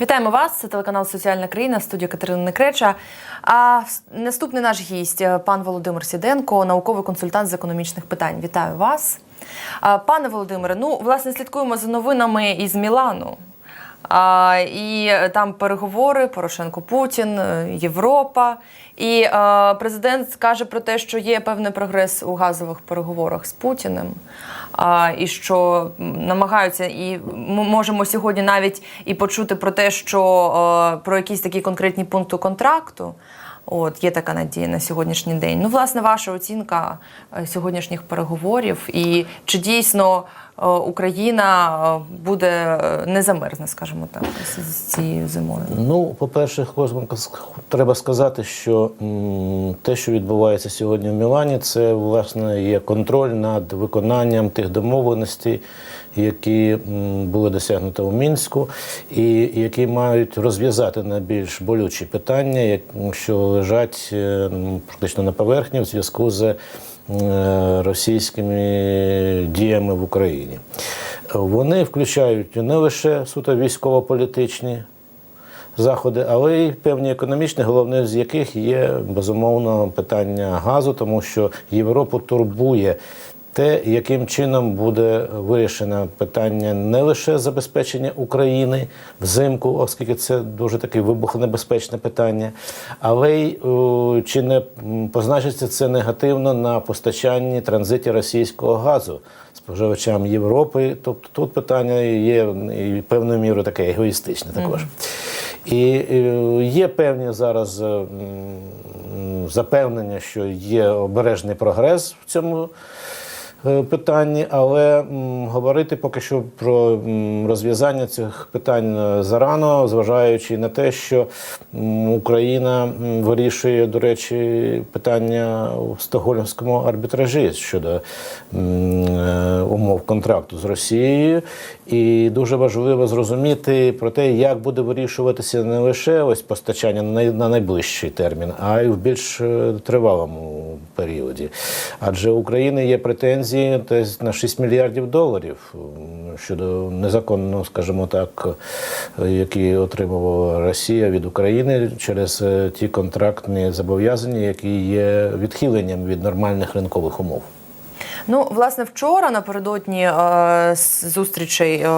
Вітаємо вас. Це телеканал Соціальна країна, студія Катерина Некреча. А наступний наш гість, е, пан Володимир Сіденко, науковий консультант з економічних питань. Вітаю вас. Пане Володимире, ну власне слідкуємо за новинами із Мілану. А, і там переговори Порошенко Путін, е, Європа. І е, президент каже про те, що є певний прогрес у газових переговорах з Путіним. І що намагаються, і ми можемо сьогодні навіть і почути про те, що е, про якісь такі конкретні пункти контракту. От є така надія на сьогоднішній день. Ну, власне, ваша оцінка е, сьогоднішніх переговорів, і чи дійсно е, Україна е, буде не замерзне, скажімо так, з, цією зимою? Ну, по-перше, треба сказати, що те, що відбувається сьогодні в Мілані, це власне є контроль над виконанням тих домовленостей, які були досягнуті у Мінську, і які мають розв'язати найбільш болючі питання, що лежать е, практично на поверхні в зв'язку з е, російськими діями в Україні. Вони включають не лише суто військово-політичні заходи, але й певні економічні, головне з яких є безумовно питання газу, тому що Європу турбує. Те, яким чином буде вирішено питання не лише забезпечення України взимку, оскільки це дуже таке вибухонебезпечне питання, але й чи не позначиться це негативно на постачанні транзиті російського газу споживачам Європи. Тобто тут питання є і певною мірою таке егоїстичне також. І е, є певні зараз е, запевнення, що є обережний прогрес в цьому е, питанні, але говорити поки що про розв'язання цих питань е, зарано, зважаючи на те, що Україна вирішує, до речі, питання у Стокгольмському арбітражі щодо е, умов контракту з Росією. І дуже важливо зрозуміти про те, як буде вирішуватися не лише ось постачання на найближчий термін, а й в більш е, тривалому періоді. Адже у України є претензії десь на 6 мільярдів доларів щодо незаконно, скажімо так, які отримувала Росія від України через е, ті контрактні зобов'язання, які є відхиленням від нормальних ринкових умов. Ну, власне, вчора напередодні е, зустрічей е,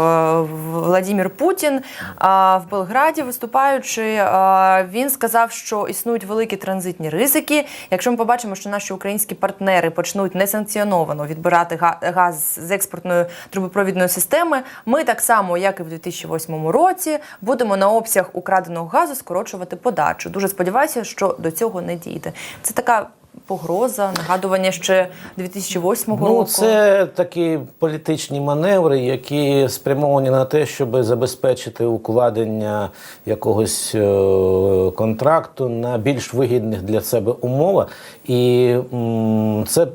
Владимир Путін в Белграді, виступаючи, е, він сказав, що існують великі транзитні ризики. Якщо ми побачимо, що наші українські партнери почнуть несанкціоновано відбирати га- газ з експортної трубопровідної системи, ми так само, як і в 2008 році, будемо на обсяг украденого газу скорочувати подачу. Дуже сподіваюся, що до цього не дійде. Це така. Погроза, нагадування ще 2008 Ну, року. це такі політичні маневри, які спрямовані на те, щоб забезпечити укладення якогось е, контракту на більш вигідних для себе умовах. І це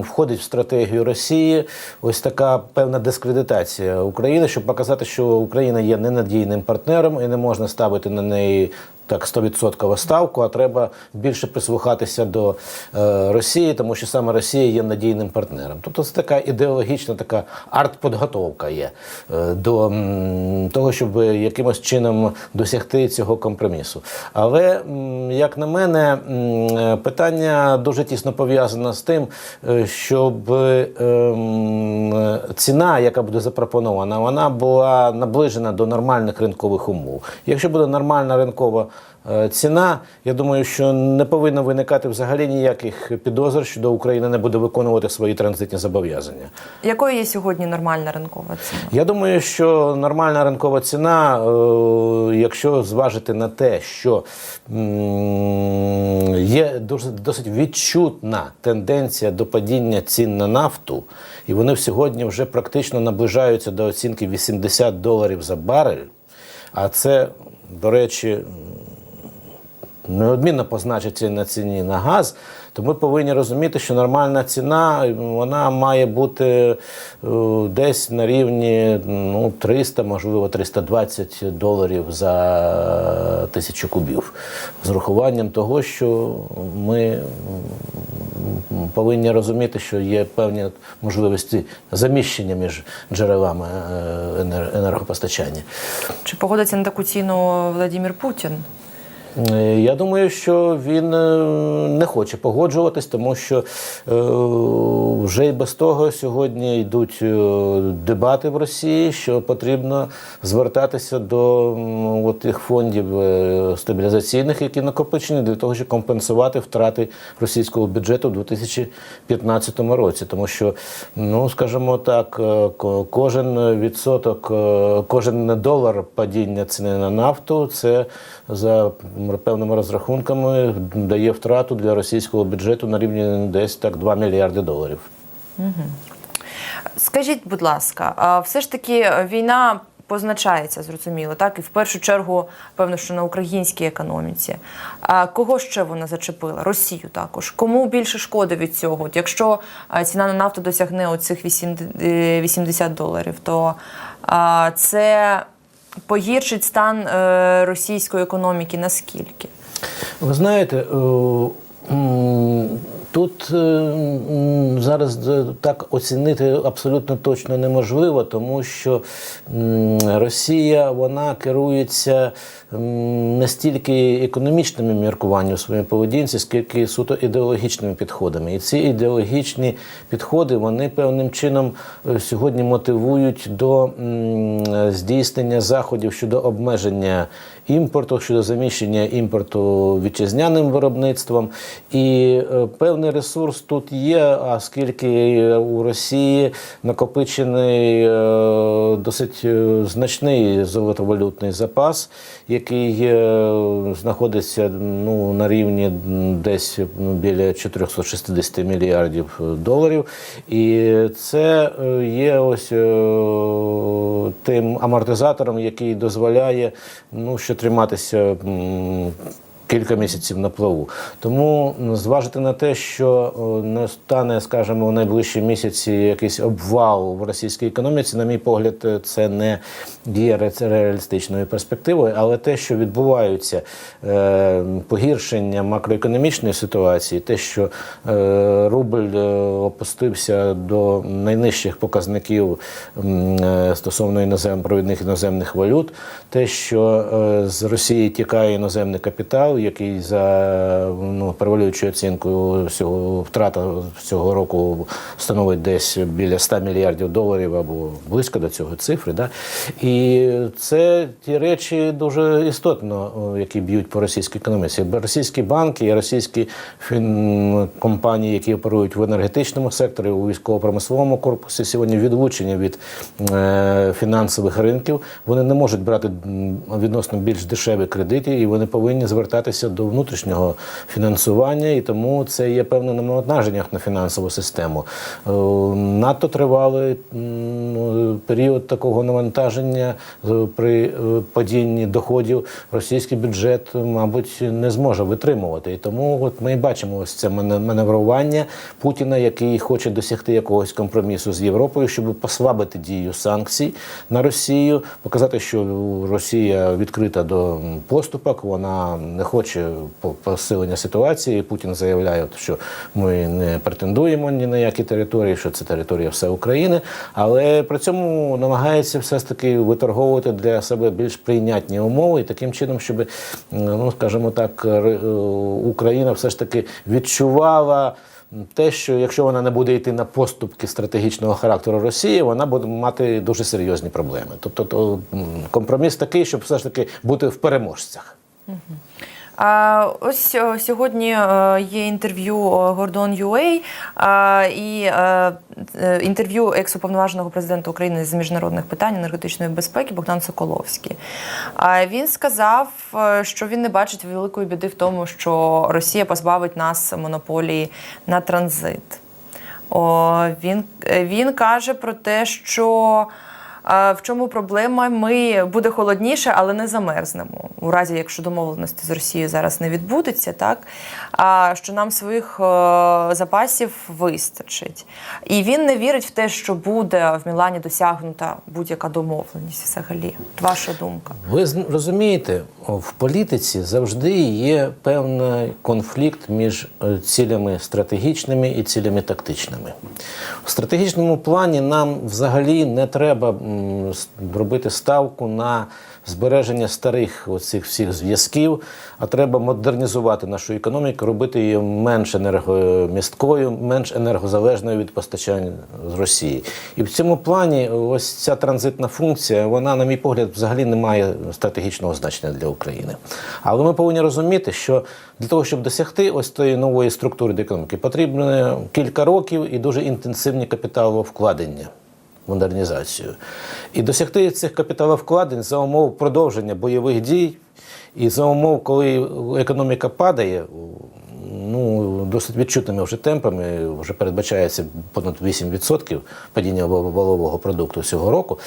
входить в стратегію Росії. Ось така певна дискредитація України, щоб показати, що Україна є ненадійним партнером і не можна ставити на неї так 100% ставку, а треба більше прислухатися до е, Росії, тому що саме Росія є надійним партнером. Тобто це така ідеологічна, така артподготовка є е, до м, того, щоб якимось чином досягти цього компромісу. Але, м, як на мене, м, е, питання дуже тісно пов'язане з тим, е, щоб е, ціна, яка буде запропонована, вона була наближена до нормальних ринкових умов. Якщо буде нормальна ринкова ціна, я думаю, що не повинно виникати взагалі ніяких підозр, що до України не буде виконувати свої транзитні зобов'язання. Якою є сьогодні нормальна ринкова ціна? Я думаю, що нормальна ринкова ціна, е, якщо зважити на те, що є досить відчутна тенденція до падіння цін на нафту, і вони сьогодні вже практично наближаються до оцінки 80 доларів за барель. А це, до речі, неодмінно позначиться на ціні на газ, то ми повинні розуміти, що нормальна ціна вона має бути е, десь на рівні ну, 300, можливо, 320 доларів за тисячу кубів. З урахуванням того, що ми повинні розуміти, що є певні можливості заміщення між джерелами е, енергопостачання. Чи погодиться на таку ціну Владимир Путін? Е, Я думаю, що він е, не хоче погоджуватись, тому що е, вже й без того сьогодні йдуть дебати в Росії, що потрібно звертатися до тих фондів стабілізаційних, які накопичені, для того, щоб компенсувати втрати російського бюджету у 2015 році. Тому що, ну скажімо так, кожен відсоток, кожен долар падіння ціни на нафту це за певними розрахунками дає втрату для російського бюджету на рівні десь так 2 мільярди доларів. Скажіть, будь ласка, все ж таки е, війна позначається, зрозуміло, так? І в першу чергу, певно, що на українській економіці. А кого ще вона зачепила? Росію також. Кому більше шкоди від цього? От якщо ціна на нафту досягне оцих 80 е, 80 доларів, то це погіршить стан е, російської економіки наскільки? Ви знаєте, е, тут е, зараз е, так оцінити абсолютно точно неможливо, тому що Росія вона керується не стільки економічними міркуваннями в своїй поведінці, скільки суто ідеологічними підходами. І ці ідеологічні підходи вони певним чином е, сьогодні мотивують до здійснення заходів щодо обмеження імпорту, щодо заміщення імпорту вітчизняним виробництвом. І е, певний ресурс тут є, а скільки у Росії накопичений е, досить е, значний золотовалютний запас, який знаходиться ну, на рівні десь ну, біля 460 мільярдів доларів. І це є ось тим амортизатором, який дозволяє ну, ще триматися. Кілька місяців на плаву. Тому зважити на те, що о, не стане, скажімо, у найближчі місяці якийсь обвал в російській економіці, на мій погляд, е, це не є реалістичною перспективою, але те, що відбуваються е, погіршення макроекономічної ситуації, те, що е, рубль е, опустився до найнижчих показників е, стосовно інозем, провідних іноземних валют, те, що е, з Росії тікає іноземний капітал, який за ну, перевалюючою оцінкою всього втрата цього року становить десь біля 100 мільярдів доларів або близько до цього цифри. Да? І це ті речі дуже істотно, які б'ють по російській економіці. Російські банки і російські фін... компанії, які оперують в енергетичному секторі, у військово-промисловому корпусі, сьогодні відлучені від е, фінансових ринків. Вони не можуть брати відносно більш дешеві кредити, і вони повинні звертатися до внутрішнього фінансування, і тому це є певним навантаженням на фінансову систему. Е, Надто тривалий період такого навантаження е, при е, падінні доходів російський бюджет, мабуть, не зможе витримувати. І тому от ми бачимо ось це мане- маневрування Путіна, який хоче досягти якогось компромісу з Європою, щоб послабити дію санкцій на Росію, показати, що Росія відкрита до поступок, вона не хоче по- посилення ситуації. Путін заявляє, що ми не претендуємо ні на які території, що це територія все України, але при цьому намагається все ж таки виторговувати для себе більш прийнятні умови, і таким чином, щоб ну скажімо так, е, Україна все ж таки відчувала. Те, що якщо вона не буде йти на поступки стратегічного характеру Росії, вона буде мати дуже серйозні проблеми. Тобто то, компроміс такий, щоб все ж таки бути в переможцях. А, ось е, сьогодні е, є інтерв'ю Гордон Юей і е, е, інтерв'ю екс-уповноваженого президента України з міжнародних питань енергетичної безпеки Богдан Соколовський. Він сказав, е, що він не бачить великої біди в тому, що Росія позбавить нас монополії на транзит. Він, е, він каже про те, що в чому проблема? Ми буде холодніше, але не замерзнемо. У разі, якщо домовленості з Росією зараз не відбудеться, так а що нам своїх е, запасів вистачить. І він не вірить в те, що буде в Мілані досягнута будь-яка домовленість. Взагалі, ваша думка. Ви розумієте, в політиці завжди є певний конфлікт між е, цілями стратегічними і цілями тактичними. В стратегічному плані нам взагалі не треба робити ставку на збереження старих оцих всіх зв'язків, а треба модернізувати нашу економіку, робити її менш енергомісткою, менш енергозалежною від постачань з Росії. І в цьому плані ось ця транзитна функція, вона, на мій погляд, взагалі не має стратегічного значення для України. Але ми повинні розуміти, що для того, щоб досягти ось тої нової структури економіки, потрібно кілька років і дуже інтенсивні капіталовкладення модернізацію. І досягти цих капіталовкладень за умов продовження бойових дій і за умов, коли економіка падає, ну, досить відчутними вже темпами, вже передбачається понад 8% падіння валового продукту цього року.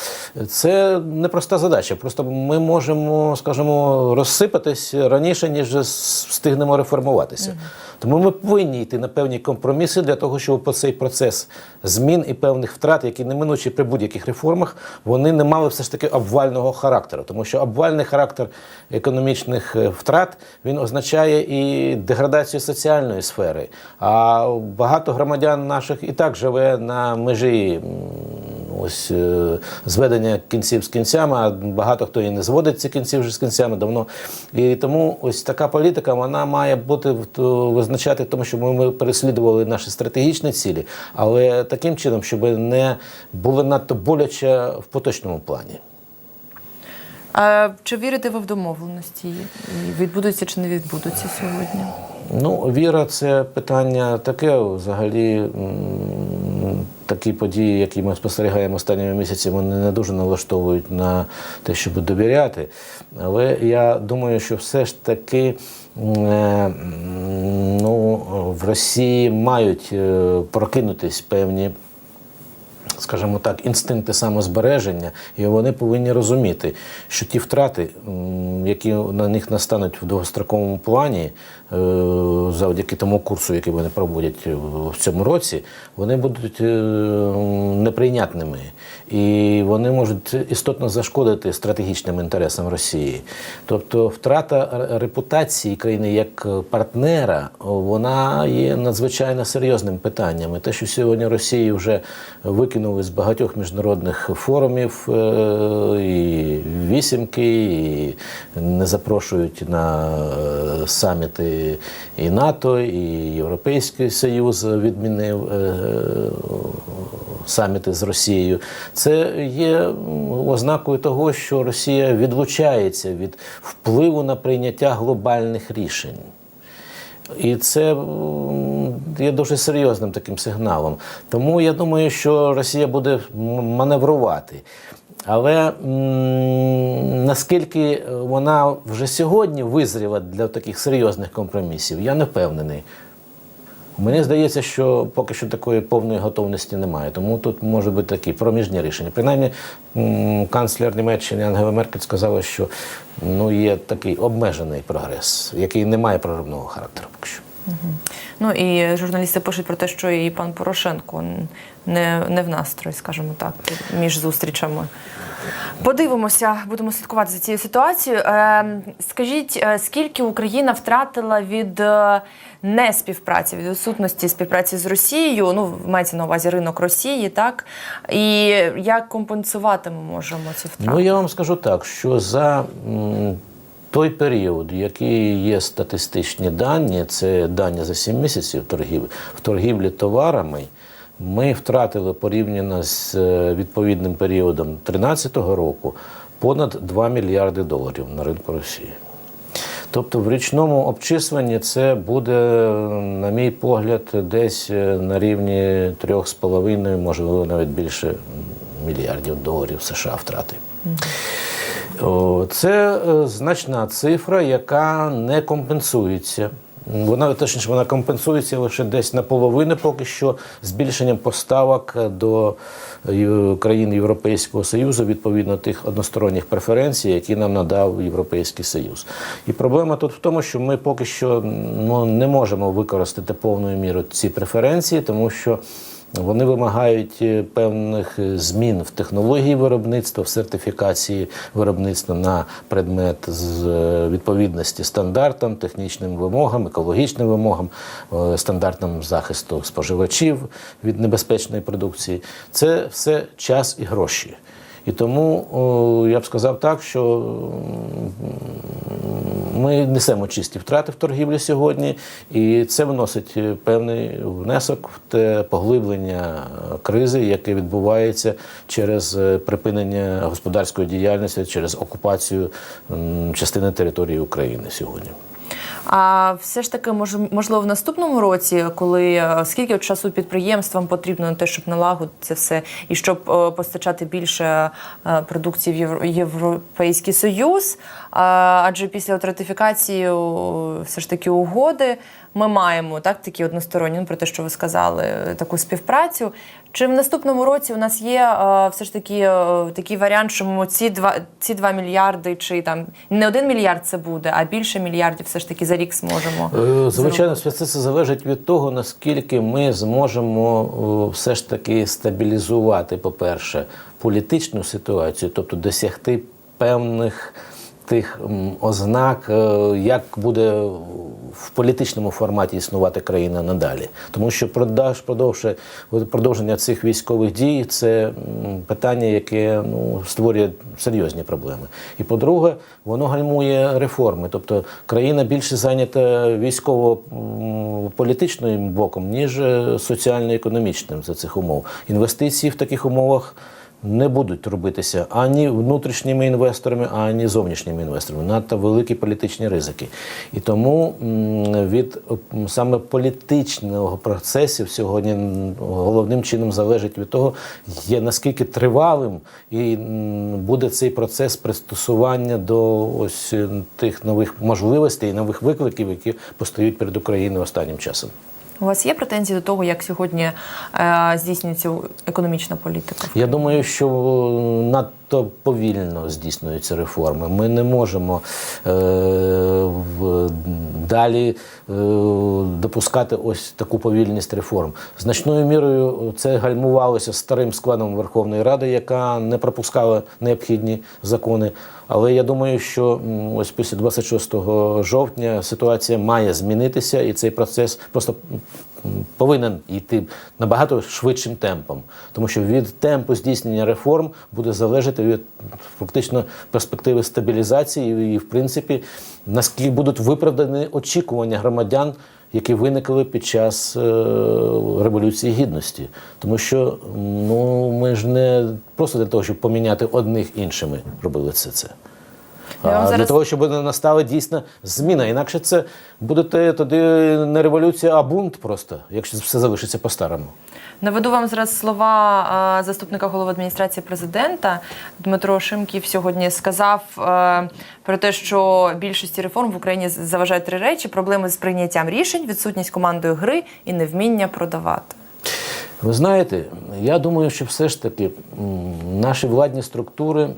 Це непроста задача. Просто ми можемо, скажімо, розсипатись раніше, ніж встигнемо реформуватися. Тому ми повинні йти на певні компроміси для того, щоб по цей процес змін і певних втрат, які неминучі при будь-яких реформах, вони не мали все ж таки обвального характеру. Тому що обвальний характер економічних е, втрат він означає і деградацію соціальної сфери. А багато громадян наших і так живе на межі ось е, зведення кінців з кінцями, а багато хто і не зводить ці кінці вже з кінцями давно. І тому ось така політика вона має бути визначати, тому що ми переслідували наші стратегічні цілі, але таким чином, щоб не було надто боляче в поточному плані. А чи вірите ви в домовленості? Відбудуться чи не відбудуться сьогодні? Ну, віра це питання таке. Взагалі, такі події, які ми спостерігаємо останніми місяцями, вони не дуже налаштовують на те, щоб довіряти. Але я думаю, що все ж таки е, ну, в Росії мають е, прокинутись певні скажімо так, інстинкти самозбереження, і вони повинні розуміти, що ті втрати, які на них настануть в довгостроковому плані, завдяки тому курсу, який вони проводять в цьому році, вони будуть е, неприйнятними. І вони можуть істотно зашкодити стратегічним інтересам Росії. Тобто втрата репутації країни як партнера, вона є надзвичайно серйозним питанням. І те, що сьогодні Росію вже викинули з багатьох міжнародних форумів е, і вісімки, і не запрошують на е, саміти і НАТО, і Європейський Союз відмінив е, саміти з Росією. Це є ознакою того, що Росія відлучається від впливу на прийняття глобальних рішень. І це є дуже серйозним таким сигналом. Тому я думаю, що Росія буде маневрувати. Але наскільки вона вже сьогодні визріла для таких серйозних компромісів, я не впевнений. Мені здається, що поки що такої повної готовності немає. Тому тут може бути такі проміжні рішення. Принаймні, канцлер Німеччини Ангела Меркель сказала, що ну, є такий обмежений прогрес, який не має проривного характеру поки що. Ну і журналісти пишуть про те, що і пан Порошенко не, не в настрої, скажімо так, між зустрічами. Подивимося, будемо слідкувати за цією ситуацією. Е, скажіть, е, скільки Україна втратила від е, неспівпраці, від відсутності співпраці з Росією? Ну, мається на увазі ринок Росії, так? І як компенсувати ми можемо ці втрати? Ну я вам скажу так, що за той період, який є статистичні дані, це дані за 7 місяців торгів, в торгівлі товарами. Ми втратили порівняно з е, відповідним періодом 2013 року понад 2 мільярди доларів на ринку Росії. Тобто в річному обчисленні це буде, на мій погляд, десь е, на рівні 3,5, можливо, навіть більше мільярдів доларів США втрати. Це е, значна цифра, яка не компенсується Вона точніше вона компенсується лише десь наполовину поки що збільшенням поставок до е, країн Європейського Союзу відповідно тих односторонніх преференцій, які нам надав Європейський Союз. І проблема тут в тому, що ми поки що ну, не можемо використати повною мірою ці преференції, тому що вони вимагають е, певних е, змін в технології виробництва, в сертифікації виробництва на предмет з е, відповідності стандартам, технічним вимогам, екологічним вимогам, стандартам захисту споживачів від небезпечної продукції. Це все час і гроші. І тому я б сказав так, що ми несемо чисті втрати в торгівлі сьогодні, і це вносить е, певний внесок в те поглиблення е, кризи, яке відбувається через е, припинення господарської діяльності, через окупацію частини території України сьогодні. А все ж таки, можливо, в наступному році, коли е, скільки часу підприємствам потрібно на те, щоб налагодити все, і щоб е, постачати більше е, продукції в Євро- Європейський Союз, адже після от ратифікації все ж таки угоди ми маємо так такі односторонні, ну, про те, що ви сказали, таку співпрацю. Чи в наступному році у нас є е, все ж таки е, такий варіант, що ці два ці 2 мільярди, чи там не один мільярд це буде, а більше мільярдів все ж таки за рік зможемо? Е, Звичайно, все це залежить від того, наскільки ми зможемо все ж таки стабілізувати, по-перше, політичну ситуацію, тобто досягти певних тих ознак, е, як буде в політичному форматі існувати країна надалі. Тому що продаж, продовжує, продовження цих військових дій це питання, яке ну, створює серйозні проблеми. І по-друге, воно гальмує реформи. Тобто країна більше зайнята військово-політичним боком, ніж е, соціально-економічним за цих умов. Інвестиції в таких умовах не будуть робитися ані внутрішніми інвесторами, ані зовнішніми інвесторами. Надто великі політичні ризики. І тому від саме політичного процесів сьогодні головним чином залежить від того, є наскільки тривалим і буде цей процес пристосування до ось тих нових можливостей нових викликів, які постають перед Україною останнім часом. У вас є претензії до того, як сьогодні е, здійснюється економічна політика? Я думаю, що надто повільно здійснюються реформи. Ми не можемо е, в, далі е, допускати ось таку повільність реформ. Значною мірою це гальмувалося старим складом Верховної Ради, яка не пропускала необхідні закони. Але я думаю, що ось після 26 жовтня ситуація має змінитися, і цей процес просто повинен йти набагато швидшим темпом, тому що від темпу здійснення реформ буде залежати від фактично перспективи стабілізації і, в принципі, наскільки будуть виправдані очікування громадян. Які виникли під час е, революції гідності, тому що ну ми ж не просто для того, щоб поміняти одних іншими, робили це це. Для зараз- того, щоб настала дійсна зміна. Інакше це буде тоді не революція, а бунт просто, якщо все залишиться по-старому. Наведу вам зараз слова заступника голови адміністрації президента Дмитро Шимків сьогодні сказав е, про те, що більшості реформ в Україні заважають три речі: проблеми з прийняттям рішень, відсутність командою гри і невміння продавати. Ви знаєте, я думаю, що все ж таки наші владні структури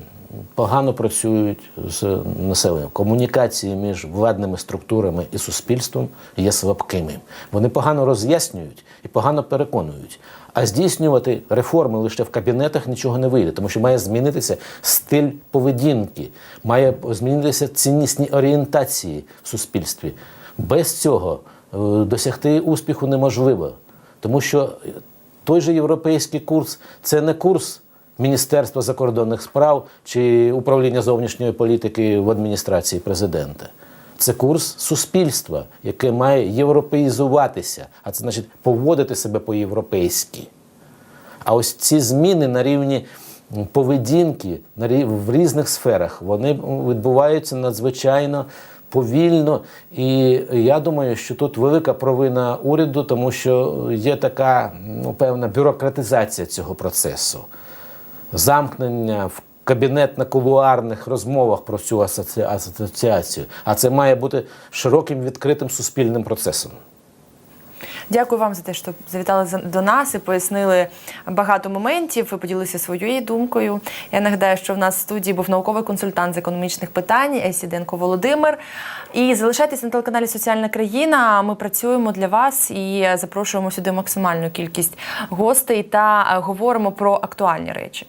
погано працюють з населенням. Комунікації між владними структурами і суспільством є слабкими. Вони погано роз'яснюють і погано переконують. А здійснювати реформи лише в кабінетах нічого не вийде, тому що має змінитися стиль поведінки, має змінитися ціннісні орієнтації в суспільстві. Без цього е, досягти успіху неможливо. Тому що той же європейський курс це не курс Міністерства закордонних справ чи управління зовнішньої політики в адміністрації президента. Це курс суспільства, яке має європеїзуватися, а це значить поводити себе по-європейськи. А ось ці зміни на рівні поведінки в різних сферах вони відбуваються надзвичайно повільно. І я думаю, що тут велика провина уряду, тому що є така ну, певна бюрократизація цього процесу, замкнення в кабінетно-кулуарних розмовах про цю асоці- асоціацію, а це має бути широким відкритим суспільним процесом. Дякую вам за те, що завітали за- до нас і пояснили багато моментів. Ви поділилися своєю думкою. Я нагадаю, що в нас в студії був науковий консультант з економічних питань Есіденко Володимир. І залишайтесь на телеканалі Соціальна країна. Ми працюємо для вас і запрошуємо сюди максимальну кількість гостей та е, говоримо про актуальні речі.